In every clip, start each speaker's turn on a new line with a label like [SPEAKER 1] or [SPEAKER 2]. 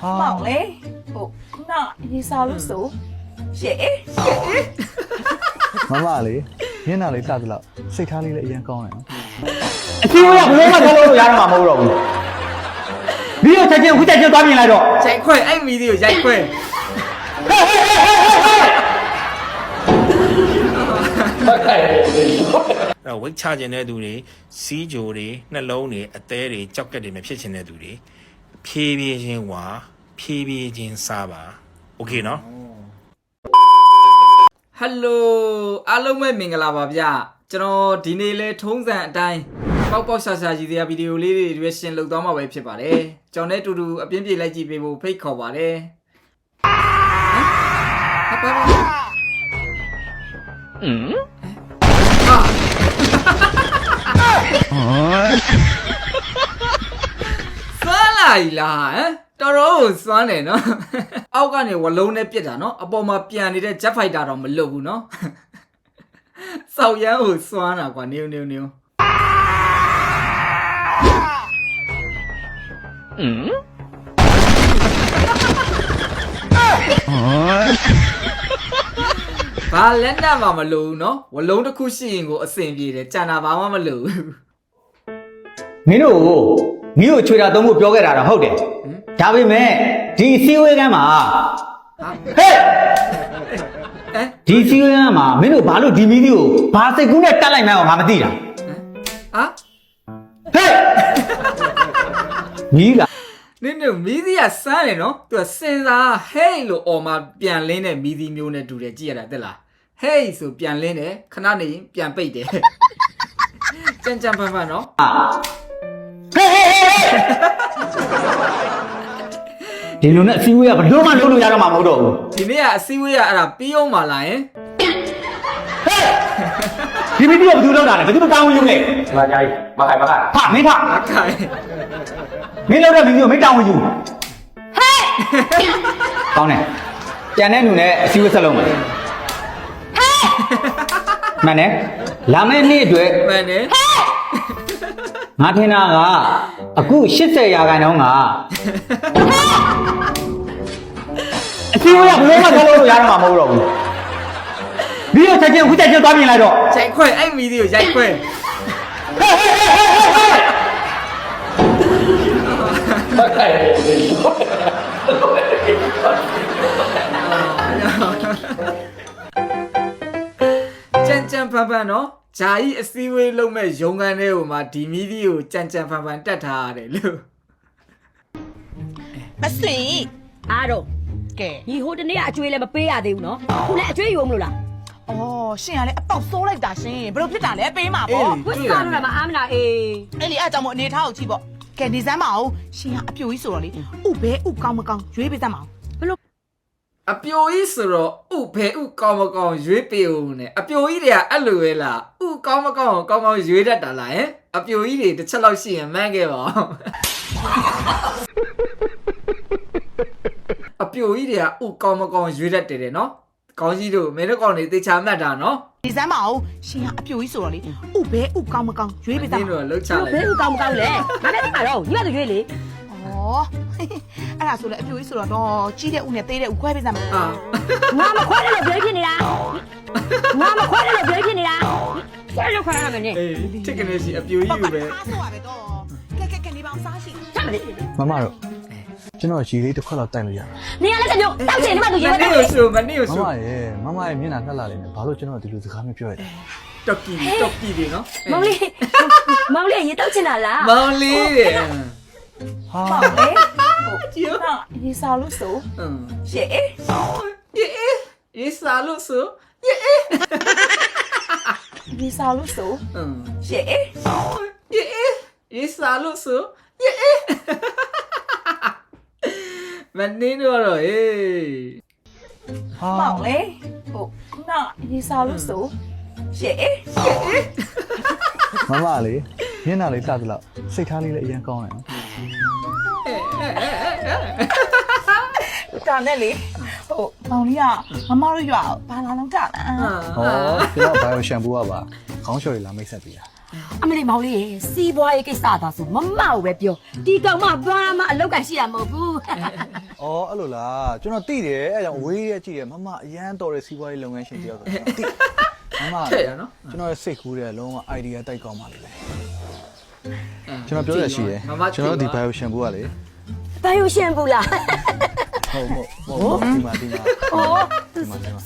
[SPEAKER 1] ဟာ
[SPEAKER 2] မောင်လေဟိုခုနရေစာလို့ဆိုရှေ့
[SPEAKER 1] မမလေးမျက်နှာလေးတတ်သလောက်စိတ်ထားလေးလည်းအရင်ကောင်းတယ်နော်
[SPEAKER 3] အချင်းကဘယ်လိုမှထားလို့ရတော့မှာမဟုတ်တော့ဘူးဒီတော့ချက်ချင်းခုချက်ချင်းသွားပြင်လိုက်တော့
[SPEAKER 4] ရိုက်ခွဲအဲ့မီဒီကိုရိုက်ခွဲ
[SPEAKER 5] အဲ့ဝိတ်ချခြင်းတဲ့သူတွေစီးကြိုတွေနှလုံးတွေအသေးတွေကြောက်ကက်တွေမဖြစ်ခြင်းတဲ့သူတွေ ဖြည်းဖြည်းချင်းဝါဖြည်းဖြည်းချင်းစားပါโอเคเนาะ
[SPEAKER 4] ဟယ်လိုအားလုံးပဲမင်္ဂလာပါဗျကျွန်တော်ဒီနေ့လဲထုံးစံအတိုင်းပေါက်ပေါက်ရှာရှာကြီးတဲ့ဗီဒီယိုလေးတွေရွေးရှင်လုပ်သွားမှာပဲဖြစ်ပါတယ်ကျွန်တော်နဲ့အတူတူအပြင်းပြေလိုက်ကြည့်ပေးဖို့ဖိတ်ခေါ်ပါတယ်ဟမ်ဟာပါပါอืมစွမ်း လာ ਈ လားဟမ်တော်တော်ကိုစွမ်းတယ်နော်အောက်ကနေဝလုံးနဲ့ပြစ်တာနော်အပေါ်မှာပြန်နေတဲ့ jet fighter တော့မလွတ်ဘူးနော်စောက်ရမ်းကိုစွမ်းတာကွာနေုံနေုံနေုံဘာလက်နက်မှမလိုဘူးနော်ဝလုံးတစ်ခုရှိရင်ကိုအဆင်ပြေတယ်ကြံတာဘာမှမလိုဘူး
[SPEAKER 3] မင်းတို့ မင်းတို့ချွေတာသုံးဖို့ပြောခဲ့တာတော့ဟုတ်တယ်ဒါပေမဲ့ဒီစီဝေးကမ်းမှာဟဲ့
[SPEAKER 4] အဲ
[SPEAKER 3] ဒီစီဝေးကမ်းမှာမင်းတို့ဘာလို့ဒီမီဒီကိုဘာစိတ်ကူးနဲ့တက်လိုက်မှန်းငါမသိတာ
[SPEAKER 4] ဟာ
[SPEAKER 3] ဟဲ့မီးက
[SPEAKER 4] နင်းတို့မီးသီးကစမ်းတယ်နော်သူကစင်စားဟေးလို့អော်မှာပြန်လင်းတဲ့မီးသီးမျိုးနဲ့တူတယ်ကြည့်ရတာတက်လားဟေးဆိုပြန်လင်းတယ်ခဏနေရင်ပြန်ပိတ်တယ်ကြမ်းကြမ်းဖန်ဖန်နော်
[SPEAKER 3] ဟဲ့ဟဲ့ဟဲ့ဟဲ့ ဒီလိုနဲ့အစည်းအဝေးကဘယ်လို့မှလုပ်လို့ရတော့မှာမဟုတ်တော့ဘူး
[SPEAKER 4] ဒီနေ့ကအစည်းအဝေးကအဲ့ဒါပြီးအောင်ပါလားယင်
[SPEAKER 3] ဒီမီဒီကိုဘယ်သူလုပ်တာလဲဘယ်သူတောင်းဝင်ယူလဲ
[SPEAKER 6] မကြိုက်မခိုင်မခါ
[SPEAKER 3] ဟာမင်းထ
[SPEAKER 4] အခိုင်
[SPEAKER 3] မင်းလုပ်တဲ့မီဒီကိုမင်းတောင်းဝင်ယူဟဲ့ကောင်းတယ်ကြံတဲ့လူနဲ့အစည်းအဝေးဆက်လုပ်မယ်ဟဲ့မှန်တယ်လာမယ့်နေ့အတွက်
[SPEAKER 4] မှန်တယ်
[SPEAKER 3] ငါထင်တာကအခု80ရာခိုင်နှုန်းကအစည်းအဝေးကဘယ်လိုမှဆက်လုပ်လို့ရတော့မှာမဟုတ်တော့ဘူးဒီတော့ချက်ချင်းခုချက်ချင်းသွားပြင်လိုက်တော့
[SPEAKER 4] ရိုက်ခွဲအဲ့မီဒီကိုရိုက်ခွဲ
[SPEAKER 6] မခိုင်
[SPEAKER 4] ကြမ်းကြမ်းဖန်ဖန်နော် ဂျာကြီးအစည်းအဝေးလုပ်မဲ့ရုံကန်တဲ့ဟိုမှာဒီမီဒီကိုကြမ်းကြမ်းဖန်ဖန်တက်ထားရတယ်လို့
[SPEAKER 2] မစင်
[SPEAKER 7] အားတော့
[SPEAKER 2] ကဲ
[SPEAKER 7] ဒီဟိုတနေ့ကအကျွေးလည်းမပေးရသေးဘူးနော်ခုလည်းအကျွေးယူမလို့လား
[SPEAKER 2] အော်ရှင်ကလည်းအပေါက်စိုးလိုက်တာရှင်ဘယ်လိုဖြစ်တာလဲပေးမှာ
[SPEAKER 4] အေး
[SPEAKER 2] ပေါ့
[SPEAKER 7] ဝစ်စားလို့လည်းမအားမလားအေး
[SPEAKER 2] အဲ့လေအဲ့ကြောင့်မို့အနေထားကိုကြည့်ပေါ့ကဲနေစမ်းမအောင်ရှင်ကအပြိုကြီးဆိုတော့လေဥဘဲဥကောင်းမကောင်းရွေးပေးစမ်းမအောင်
[SPEAKER 4] အပြိုကြီးဆိုတော့ဥဖဲဥကောင်းမကောင်းရွေးပေးဦးနဲ့အပြိုကြီးတွေကအဲ့လိုပဲလားဥကောင်းမကောင်းကောင်းကောင်းရွေးတတ်တာလားဟင်အပြိုကြီးတွေတစ်ချက်လောက်ရှိရင်မှန်းခဲ့ပါဦးအပြိုကြီးတွေကဥကောင်းမကောင်းရွေးတတ်တယ်တဲ့နော်ကောင်းကြီးတို့မင်းတို့ကောင်တွေတေချာမှတ်တာနော်
[SPEAKER 2] နေစမ်းမအောင်ရှင်ကအပြိုကြီးဆိုတော့လေဥဘဲဥကောင်းမကောင်းရွေးပေးစ
[SPEAKER 4] မ
[SPEAKER 2] မ်း
[SPEAKER 4] င်း
[SPEAKER 2] မ
[SPEAKER 4] တို့
[SPEAKER 2] အောင်
[SPEAKER 4] ကလှုပ်ချ
[SPEAKER 7] ဘ
[SPEAKER 4] လိုက်
[SPEAKER 7] ယ်လိုကောင်းမကောင်းလဲငါလည်းမှာတော့ညီမတို့ရွေးလေ
[SPEAKER 2] ဩအဲ့ဒါဆိုလေအပြိုကြီးဆိုတော့တော့ကြီးတဲ့ဥနဲ့သေးတဲ့ဥခွဲပေးစမ်းမအောင်
[SPEAKER 4] အာ
[SPEAKER 7] ငါမခွဲတယ်လို့ပြောဖြစ်နေတာငါမခွဲတယ်လို့ပြောဖြစ်နေတာဆွဲလို့ခွဲရမယ်နိ
[SPEAKER 4] အေးတစ်ကနေစီအပြိုကြီးကိုပဲ
[SPEAKER 2] အားဆိုရပဲတော့ကဲကဲကဲနေပါအောင်စားရှင်
[SPEAKER 7] ချက်မလေး
[SPEAKER 1] မမတို့ကျွန်တော်ရေလေးတစ်ခွက်လောက်တိုက်လို့ရမှာ
[SPEAKER 7] နေရာလည်းတစ်မျိုးတောက်ချင်ဒီမှာသူ
[SPEAKER 4] မ
[SPEAKER 7] ရေမ
[SPEAKER 4] နေ့
[SPEAKER 7] တောက်
[SPEAKER 4] ကိုဆိုမနေ့ကို
[SPEAKER 1] မ
[SPEAKER 4] ဆို
[SPEAKER 1] မရဲ့မမရဲ့မျက်နှာလှလှလေးနဲ့ဘာလို့ကျွန်တော်ဒီလိုစကားမျိုးပြောရလဲ
[SPEAKER 4] တော့ကီတော့ကီတွေနော်
[SPEAKER 7] မောင်လေးမောင်လေးရေတောက်ချင်တာလား
[SPEAKER 4] မောင်လေးတဲ့
[SPEAKER 1] ဟာ
[SPEAKER 2] မောင်လေဟိုကျိုးတော့ရေစာလို့ဆို
[SPEAKER 4] อืม
[SPEAKER 2] ရှေ့
[SPEAKER 4] ယေယေစာလို့ဆိုယေ
[SPEAKER 2] ရေစာလို့ဆို
[SPEAKER 4] อืม
[SPEAKER 2] ရှေ့
[SPEAKER 4] ယေယေစာလို့ဆိုယေမနေတော့တော့ဟေး
[SPEAKER 1] ဟာ
[SPEAKER 2] မောင်လေဟိုခုနရေစာလို့ဆိုရှေ့
[SPEAKER 1] မမလေးမျက်နှာလေးတတ်သလောက်စိတ်ထားလေးလည်းအရင်ကောင်းတယ်နော်
[SPEAKER 2] တာနဲ့လေဟိုမောင်လေးကမမတို့ရွာဘာလာလောက်တာလား
[SPEAKER 1] ဟောကျွန်တော်ဘိုင်ယိုရှမ်ပူကပါခေါင်းလျှော်ရည်လာမိတ်ဆက်ပေးတာ
[SPEAKER 2] ဟ
[SPEAKER 7] အမလေးမောင်လေးရေစီးပွားရေးကိစ္စသာဆိုမမကိုပဲပြောဒီကောင်မဘာမှအလောက်ကန်ရှိတာမဟုတ်ဘူး။
[SPEAKER 1] အော်အဲ့လိုလားကျွန်တော်သိတယ်အဲ့ကြောင့်ဝေးရကြည့်တယ်မမအရန်တော်တဲ့စီးပွားရေးလုပ်ငန်းရှင်တယောက်ဆိုတော့သိမမ
[SPEAKER 4] ထည့်ရနော်
[SPEAKER 1] ကျွန်တော်ရဲ့စိတ်ကူးတယ်လုံးဝ idea တိုက်ကောင်းပါလေကျွန်တော်ပြောရရှိတယ်
[SPEAKER 4] မမ
[SPEAKER 1] ကျွန်တော်ဒီ bio shampoo ကလေ
[SPEAKER 7] ဘာယူရှင်ဘူးလား
[SPEAKER 1] ဟုတ်ဟုတ်ဟုတ်ဒီမှာဒီမှာ
[SPEAKER 7] ဟော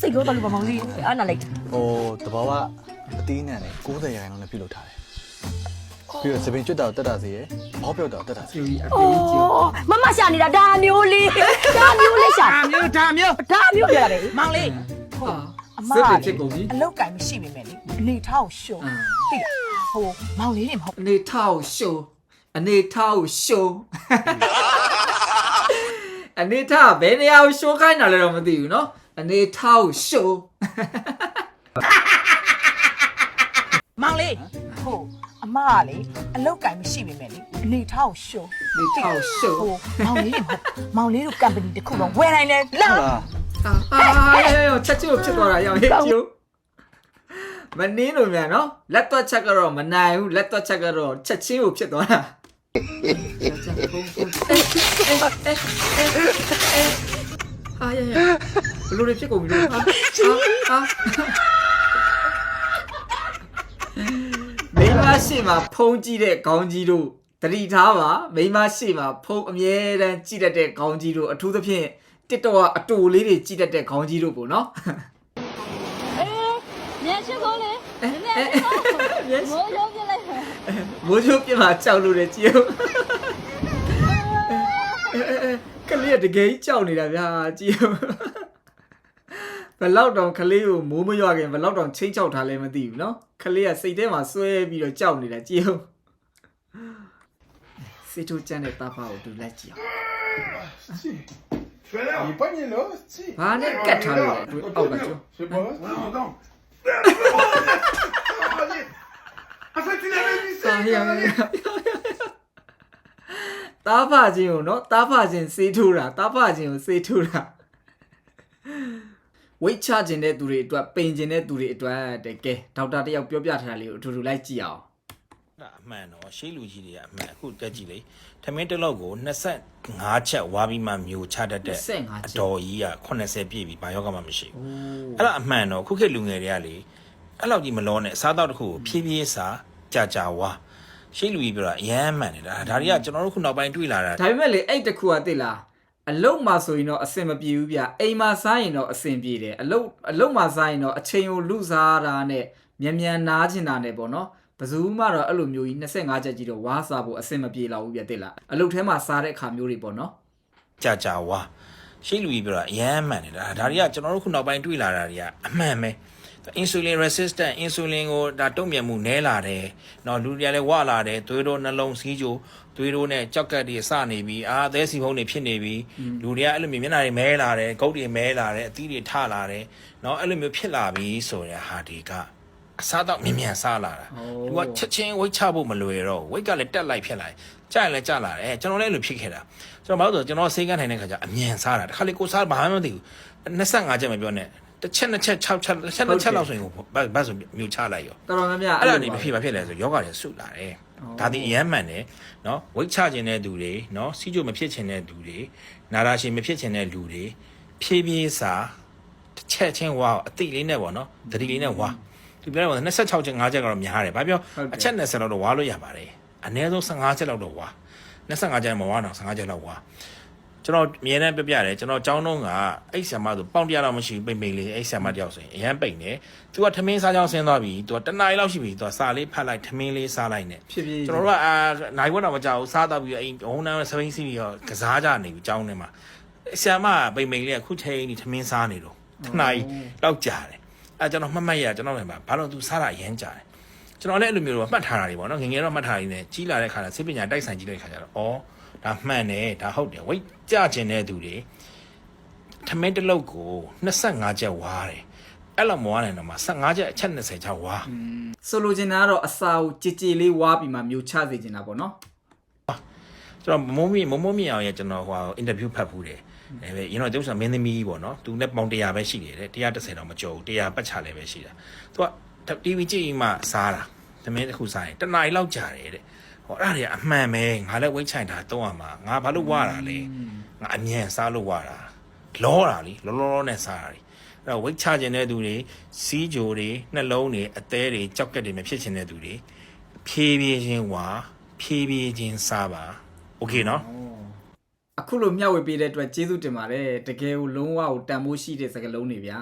[SPEAKER 7] စိတ်ကောတော့လို့ပါမောင်လေးအားနာလိုက်တာ
[SPEAKER 1] ဟိုတဘာဝအသီးနှံနဲ့90ရာခိုင်နှုန်းနဲ့ပြုတ်လုပ်ထားတယ်ပြီးတော့စပင်ကျွတ်တာကိုတက်တာစီရယ်ဘောပြောက်တာကိုတက်တာစီ
[SPEAKER 4] ကျူကြီးအပြေးကျူ
[SPEAKER 7] အော်မမရှာနေတာဒါမျိုးလေးဒါမျိုးလေးရှာ
[SPEAKER 2] ဒါမျိုးဒါမျိုး
[SPEAKER 7] ဒါမျိုးပြောရတယ်
[SPEAKER 2] မောင်လေး
[SPEAKER 4] ဟာ
[SPEAKER 2] အမ
[SPEAKER 4] စစ်
[SPEAKER 2] က
[SPEAKER 4] တွေ
[SPEAKER 2] လေ
[SPEAKER 4] ဖြစ်ကုန်ပြီ
[SPEAKER 2] အလောက်ကင်မရှိပေမဲ့လေအနေထားကိုရှုံသိလားဟိုမောင်လေးတွေမဟုတ်
[SPEAKER 4] အနေထားကိုရှိုးအနေထားကိုရှိုး အနေထားဘယ်နေရာကိုရှိုးခိုင်းတာလဲတော့မသိဘူးเนาะအနေထားကိုရှိုး
[SPEAKER 2] မောင်လေးဟိုအမကလေအလောက်ကင်မရှိပေမဲ့လေအနေထားကိုရှုံ
[SPEAKER 4] အနေထားကိုရှိုး
[SPEAKER 2] ဟိုမောင်လေးတွေမဟုတ်မောင်လေးတို့ company တစ်ခုလုံးဝယ်နိုင်တယ်လာ
[SPEAKER 1] ဟုတ်လား
[SPEAKER 4] အာရေချက်ချိုးဖြစ်သွားတာရောက်ဟဲ့ကျူမနင်းလို့မြန်နော်လက်တော့ချက်ကတော့မနိုင်ဘူးလက်တော့ချက်ကတော့ချက်ချင်းကိုဖြစ်သွားတာ အာရရဘလို့ဖြစ်ကုန်ပြီလို့ဟာဟာမိမရှိမှာဖုံးကြည့်တဲ့ခေါင်းကြီးတို့တတိထားပါမိမရှိမှာဖုံးအမြဲတမ်းကြည့်တတ်တဲ့ခေါင်းကြီးတို့အထူးသဖြင့်တစ်တော့အတူလေးတွေကြည့်တတ်တဲ့ခေါင်းကြီးတို့ပေါ့နော်
[SPEAKER 8] အေးမြန်ရှိခိုးလေမြန်ရှိခိုးမိုးရုံးပြလိုက်ပါ
[SPEAKER 4] မိုးချိုးပြမှာကြောက်လို့တယ်ကြည့်ဦးအဲအဲအဲကလေးကတကယ်ကြီးကြောက်နေတာဗျာကြည့်ဦးဘယ်လောက်တောင်ကလေးကိုမိုးမရွာခင်ဘယ်လောက်တောင်ချင်းချောက်ထားလဲမသိဘူးเนาะကလေးကစိတ်ထဲမှာစွဲပြီးတော့ကြောက်နေတာကြည့်ဦးစေချိုကျန်တဲ့တာဖာကိုတူလိုက်ကြည့်အောင်
[SPEAKER 6] Il est pas né là, si.
[SPEAKER 4] ဘာနဲ့ကတ်ထားလို့လဲသူအောက်ကကျိုး
[SPEAKER 6] Je sais pas. Non, non. En fait, tu l'avais vu
[SPEAKER 4] တာ
[SPEAKER 6] ça.
[SPEAKER 4] ဟရတာဖာချင်းကိုနော်တာဖာချင်းစေးထိုးတာတာဖာချင်းကိုစေးထိုးတာဝိတ်ချခြင်းတဲ့သူတွေအတွက်ပိန်ခြင်းတဲ့သူတွေအတွက်တကယ်ဒေါက်တာတယောက်ပြောပြထားတာလေးကိုအထူတူလိုက်ကြည့်အောင်
[SPEAKER 5] ဒါအမှန်တော့ရှေးလူကြီးတွေကအမှန်အခုတက်ကြည့်လေထမင်းတစ်လောက်ကို25ချက်ဝါပြီးမှမျိုးချတတ်တဲ့
[SPEAKER 4] 25
[SPEAKER 5] အ
[SPEAKER 4] ချက်
[SPEAKER 5] တော်ကြီးက80ပြည့်ပြီဘာယောဂမှမရှိဘူးအဲ့ဒါအမှန်တော့ခုခေတ်လူငယ်တွေကလေ အဲ့လောက်ကြီးမလောနဲ့အစားအသောက်တစ်ခုကိုဖြည်းဖြည်းစားကြာကြာဝါရှေးလူကြီးပြောတာအရမ်းမှန်တယ်ဒါဒါတွေကကျွန်တော်တို့ခုနောက်ပိုင်းတွေ့လာတာ
[SPEAKER 4] ဒါပေမဲ့လေအဲ့တခုကသိလားအလုတ်မှာဆိုရင်တော့အဆင်မပြေဘူးဗျအိမ်မှာစားရင်တော့အဆင်ပြေတယ်အလုတ်အလုတ်မှာစားရင်တော့အချိန်ကိုလူစားတာနဲ့မြန်မြန်နားချင်တာနဲ့ပေါ့နော်ဘယ်သူမှတော့အဲ့လိုမျိုးကြီး25ချက်ကြီးတော့ဝါးစားဖို့အဆင်မပြေတော့ဘူးဗျသိလားအလုတ်ထဲမှာစားတဲ့အခါမျိုးတွေပေါ့နော်
[SPEAKER 5] ကြာကြာဝါရှေးလူကြီးပြောတာအရမ်းမှန်တယ်ဒါဒါတွေကကျွန်တော်တို့ခုနောက်ပိုင်းတွေ့လာတာတွေကအမှန်ပဲ insulin resistant insulin ကိုဒါတုံ့ပြန်မှုနည်းလာတယ်။เนาะလူတွေကလည်းဝလာတယ်သွေးတို့နှလုံးစီးကြိုသွေးတို့နဲ့ကြောက်ကတ်တွေစနေပြီအာအသေးစီဖုံးတွေဖြစ်နေပြီလူတွေကအဲ့လိုမျိုးမျက်နှာတွေမဲလာတယ်ဂုတ်တွေမဲလာတယ်အသီးတွေထလာတယ်เนาะအဲ့လိုမျိုးဖြစ်လာပြီဆိုတဲ့ဟာဒီကအစားတော့မြင်မြန်စားလာတာသူကချက်ချင်းဝိတ်ချဖို့မလွယ်တော့ဝိတ်ကလည်းတက်လိုက်ဖြစ်လာကြရင်လည်းကြလာတယ်ကျွန်တော်လည်းအဲ့လိုဖြစ်ခဲ့တာကျွန်တော်ဘာလို့ဆိုကျွန်တော်ဆေးကန်းထိုင်တဲ့ခါကျအမြန်စားတာတခါလေကိုစားဘာမှမသိဘူး25ချက်မပြောနဲ့ တစ်ချက်နှစ်ချက်6ချက်တစ်ချက်နှစ်ချက်လောက်ဆိုရင်ဘတ်ဘတ်ဆိုမျိုးချလိုက်ရော
[SPEAKER 4] တော်တော်များများ
[SPEAKER 5] အဲ့ဒါ
[SPEAKER 4] လို
[SPEAKER 5] နေမဖြစ်မဖြစ်လဲဆိုယောဂတွေဆုလာတယ်ဒါဒီအယမ်းမှန်တယ်နော်ဝိတ်ချခြင်းတဲ့သူတွေနော်စီးကြိုမဖြစ်ခြင်းတဲ့သူတွေနာရာရှင်မဖြစ်ခြင်းတဲ့လူတွေဖြည်းဖြည်းစာတစ်ချက်ချင်းဝါအတိလေးနဲ့ပေါ့နော်တတိလေးနဲ့ဝါသူပြောတယ်ပေါ့26ချက်5ချက်ကတော့များတယ်ဘာပြောအချက်20လောက်တော့ဝါလို့ရပါတယ်အနည်းဆုံး15ချက်လောက်တော့ဝါ25ချက်မဝါတော့15ချက်လောက်ဝါ ကျွန်တော်အမြဲတမ်းပြပြတယ်ကျွန်တော်ចောင်းတော့ကအဲ့ဆံမဆိုပေါင်တရလောက်မရှိဘူးပိတ်ပိတ်လေးအဲ့ဆံမတယောက်ဆိုရင်အရန်ပိတ်နေသူကထမင်းစားကြောင်းဆင်းသွားပြီသူကတနားရီလောက်ရှိပြီသူကစာလေးဖတ်လိုက်ထမင်းလေးစားလိုက်နေ
[SPEAKER 4] ဖြစ်ဖြစ်
[SPEAKER 5] ကျွန်တော်တို့ကအာနိုင်ဘွက်တော့မကြောက်ဘူးစားတော့ပြီးအိမ်ဟိုးနန်းစပိန်စီပြီးတော့ကစားကြနေပြီចောင်းထဲမှာဆံမပိတ်ပိတ်လေးကခုချိန်ဒီထမင်းစားနေတော့တနားရီလောက်ကြာတယ်အဲကျွန်တော်မှတ်မှတ်ရကျွန်တော်လည်းဘာလို့သူစားတာအရန်ကြာတယ်ကျွန်တော်လည်းအဲ့လိုမျိုးတော့မှတ်ထားတာတွေပေါ့နော်ငယ်ငယ်တော့မှတ်ထားရင်းနဲ့ကြီးလာတဲ့ခါကျစိတ်ပညာတိုက်ဆိုင်ကြီးတဲ့ခါကျတော့ဩ ဒါမှန်တယ်ဒါဟုတ်တယ်ဝိတ်ကြကျင်တဲ့သူတွေထမင်းတစ်လုတ်ကို25ချက်ဝါတယ်အဲ့လိုမဝါနိုင်တော့မှ15ချက်အချက်20ချက်ဝါ
[SPEAKER 4] ဆိုလိုချင်တာကတော့အစာကိုကြည်ကြည်လေးဝါပြီးမှမျိုးချစေချင်တာပေါ့နော်
[SPEAKER 5] ကျွန်တော်မုံမီမုံမမီအောင်ရဲ့ကျွန်တော်ဟိုအင်တာဗျူးဖတ်ဖူးတယ်အဲပဲကျွန်တော်ကျုပ်ဆောင်မင်းသမီးပေါ့နော်သူနဲ့ပေါင်100ပဲရှိတယ်တဲ့130တော့မကျော်ဘူး100ပတ်ချလည်းပဲရှိတာသူက TV ကြည့်မှစားတာသမင်းတစ်ခုစားရင်တစ်နားရီလောက်ကြာတယ်တဲ့ ဟောအဲ့ဒါတွေကအမှန်ပဲငါလည်းဝိတ်ချိုင်တာတော့ရမှာငါဘာလို့ဝါတာလဲငါအမြန်စားလို့ဝါတာလောတာလीလောလောလောနဲ့စားတာလीအဲ့တော့ဝိတ်ချခြင်းတဲ့သူတွေစီးကြိုတွေနှလုံးတွေအသေးတွေကြောက်ကက်တွေမဖြစ်ခြင်းတဲ့သူတွေဖြည်းဖြည်းချင်းဝါဖြည်းဖြည်းချင်းစားပါโอเคเนาะ
[SPEAKER 4] အခုလိုမျှဝေပေးတဲ့အတွက်ကျေးဇူးတင်ပါတယ်တကယ်ကိုလုံးဝကိုတန်ဖိုးရှိတဲ့စကားလုံးတွေဗျာ